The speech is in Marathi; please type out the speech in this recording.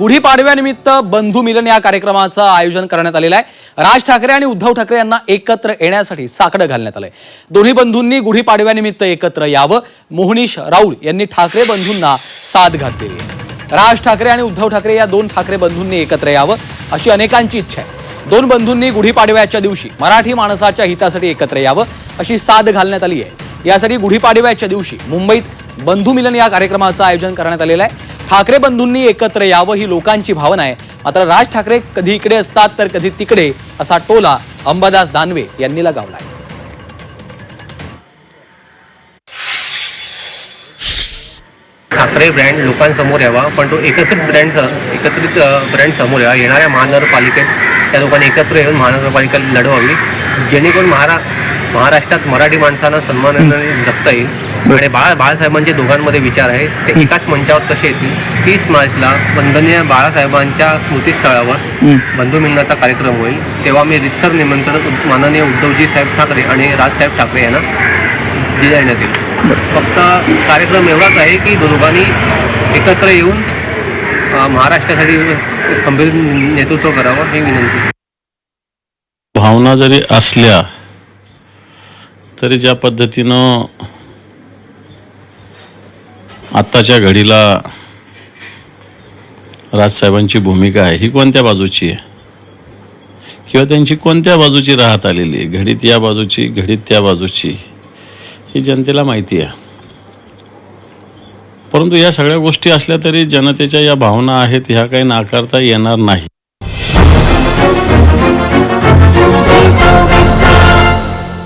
गुढीपाडव्यानिमित्त बंधू मिलन या कार्यक्रमाचं आयोजन करण्यात आलेलं आहे. राज ठाकरे आणि उद्धव ठाकरे यांना एकत्र येण्यासाठी साकडं घालण्यात आलंय. दोन्ही बंधूंनी गुढीपाडव्यानिमित्त एकत्र यावं. मोहनीश राऊळ यांनी ठाकरे बंधूंना साथ घातलेली आहे राज ठाकरे आणि उद्धव ठाकरे या दोन ठाकरे बंधूंनी एकत्र यावं अशी अनेकांची इच्छा आहे. दोन बंधूंनी गुढीपाडव्याच्या दिवशी मराठी माणसाच्या हितासाठी एकत्र यावं अशी साथ घालण्यात आली आहे. यासाठी गुढीपाडव्याच्या दिवशी मुंबईत बंधू मिलन या कार्यक्रमाचं आयोजन करण्यात आलेलं आहे. ठाकरे बंधूंनी एकत्र यावं ही लोकांची भावना आहे. मात्र राज ठाकरे कधी इकडे असतात तर कधी तिकडे असा टोला अंबादास दानवे यांनी लगावलाय. ठाकरे ब्रँड लोकांसमोर यावा पण तो एकत्रित ब्रँड एकत्रित ब्रँड समोर यावा. येणाऱ्या महानगरपालिकेत त्या लोकांनी एकत्र येऊन महानगरपालिका लढवावी. जेणेकरून महारा महाराष्ट्रात मराठी माणसांना सन्मानाने जगता येईल. आणि बाळा बाळासाहेबांचे दोघांमध्ये विचार आहेत. ते एकाच मंचावर कसे येतील. तीस मार्चला वंदनीय बाळासाहेबांच्या स्मृतीस्थळावर बंधू मिलनाचा कार्यक्रम होईल. तेव्हा मी रितसर निमंत्रण माननीय उद्धवजी साहेब ठाकरे आणि राजसाहेब ठाकरे यांना देण्यात येईल फक्त कार्यक्रम एवढाच आहे की दोघांनी एकत्र येऊन महाराष्ट्रासाठी खंबीर नेतृत्व करावं ही विनंती. भावना जरी असल्या तरी ज्या पद्धतीनं आत्ताच्या घडीला राजसाहेबांची भूमिका आहे. ही कोणत्या बाजूची आहे? किंवा त्यांची कोणत्या बाजूची राहत आलेली आहे? घडीत या बाजूची घडीत त्या बाजूची ही जनतेला माहिती आहे. परंतु या सगळ्या गोष्टी असल्या तरी जनतेच्या या भावना आहेत ह्या काही नाकारता येणार नाही.